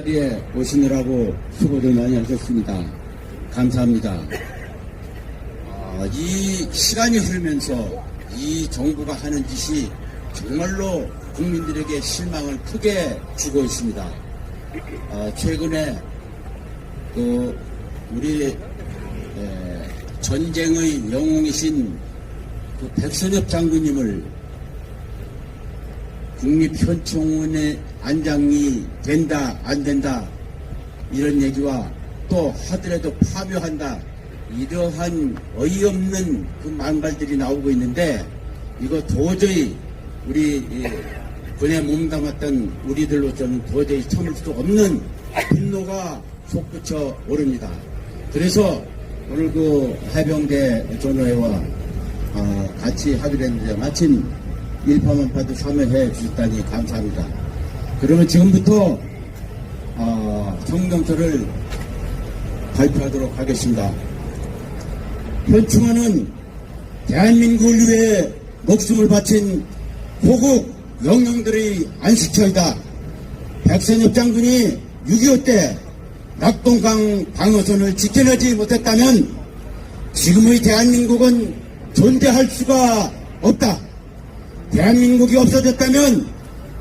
자리에 오시느라고 수고들 많이 하셨습니다. 감사합니다. 아, 이 시간이 흐르면서 이 정부가 하는 짓이 정말로 국민들에게 실망을 크게 주고 있습니다. 아, 최근에 그 우리 에, 전쟁의 영웅이신 그 백선엽 장군님을 국립현충원에 안장이 된다 안 된다 이런 얘기와 또 하더라도 파묘한다 이러한 어이없는 그 망발들이 나오고 있는데 이거 도저히 우리 이 군에 몸담았던 우리들로서는 도저히 참을 수 없는 분노가 솟구쳐 오릅니다. 그래서 오늘 그 해병대 전호회와 어, 같이 합의를 했는데 마침 일파만파도 참여해 주셨다니 감사합니다. 그러면 지금부터 어, 성명서를 발표하도록 하겠습니다. 현충원은 대한민국을 위해 목숨을 바친 호국 영령들의 안식처이다. 백선엽 장군이 6.25 때 낙동강 방어선을 지켜내지 못했다면 지금의 대한민국은 존재할 수가 없다. 대한민국이 없어졌다면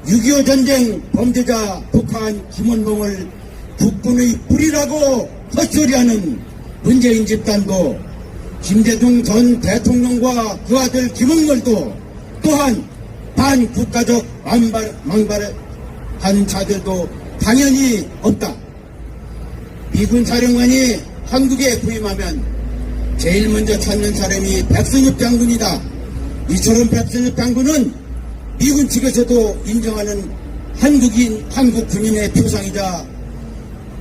6.25 전쟁 범죄자 북한 김원봉을 국군의 뿌리라고 헛소리하는 문재인 집단도 김대중 전 대통령과 그 아들 김은걸도 또한 반국가적 망발, 망발한 자들도 당연히 없다. 미군 사령관이 한국에 부임하면 제일 먼저 찾는 사람이 백선엽 장군이다. 이처럼 백선엽 장군은 미군 측에서도 인정하는 한국인, 한국 군인의 표상이자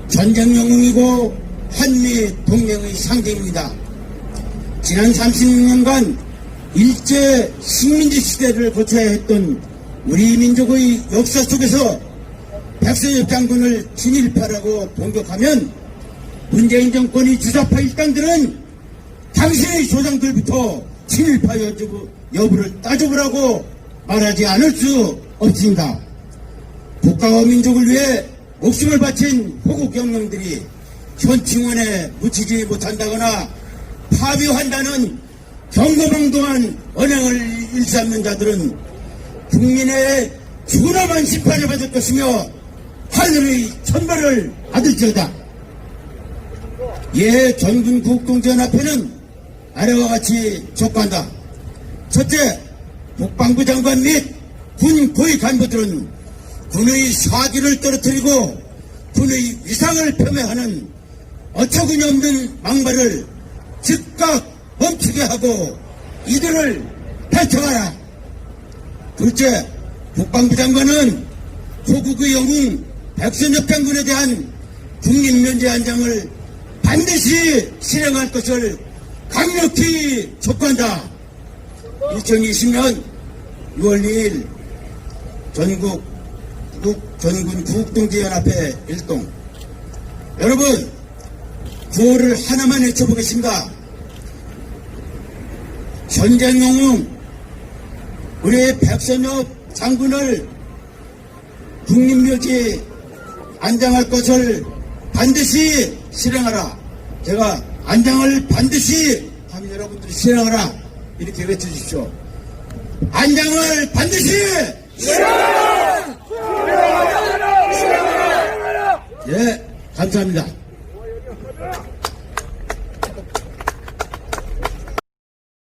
전쟁 영웅이고 한미 동맹의 상징입니다. 지난 36년간 일제 식민지 시대를 거쳐야 했던 우리 민족의 역사 속에서 백선엽 장군을 친일파라고 공격하면 문재인 정권이 주사파 일당들은 당신의 조상들부터 친일파 여부, 여부를 따져보라고 말하지 않을 수 없습니다. 국가와 민족을 위해 목숨을 바친 호국 경령들이 현충원에 묻히지 못한다거나 파묘한다는 경고방동한 언행을 일삼는 자들은 국민의 준엄한 심판을 받을 것이며 하늘의 천벌을 받을지어다. 예 전군 국동전합회는 아래와 같이 촉구한다. 첫째, 국방부 장관 및 군 고위 간부들은 군의 사기를 떨어뜨리고 군의 위상을 폄훼하는 어처구니 없는 망발을 즉각 멈추게 하고 이들을 배척하라. 둘째, 국방부 장관은 조국의 영웅 백선엽 장군에 대한 국립면제 안장을 반드시 실행할 것을 강력히 촉구한다. 2020년 6월 2일 전국 국- 전군 국동지연합회 일동 여러분 구호를 하나만 외쳐보겠습니다. 전쟁 영웅 우리 백선엽 장군을 국립묘지에 안장할 것을 반드시 실행하라. 제가 안장을 반드시 하면 여러분들이 실행하라. 이렇게 외쳐주십시오. 안장을 반드시 예, 감사합니다.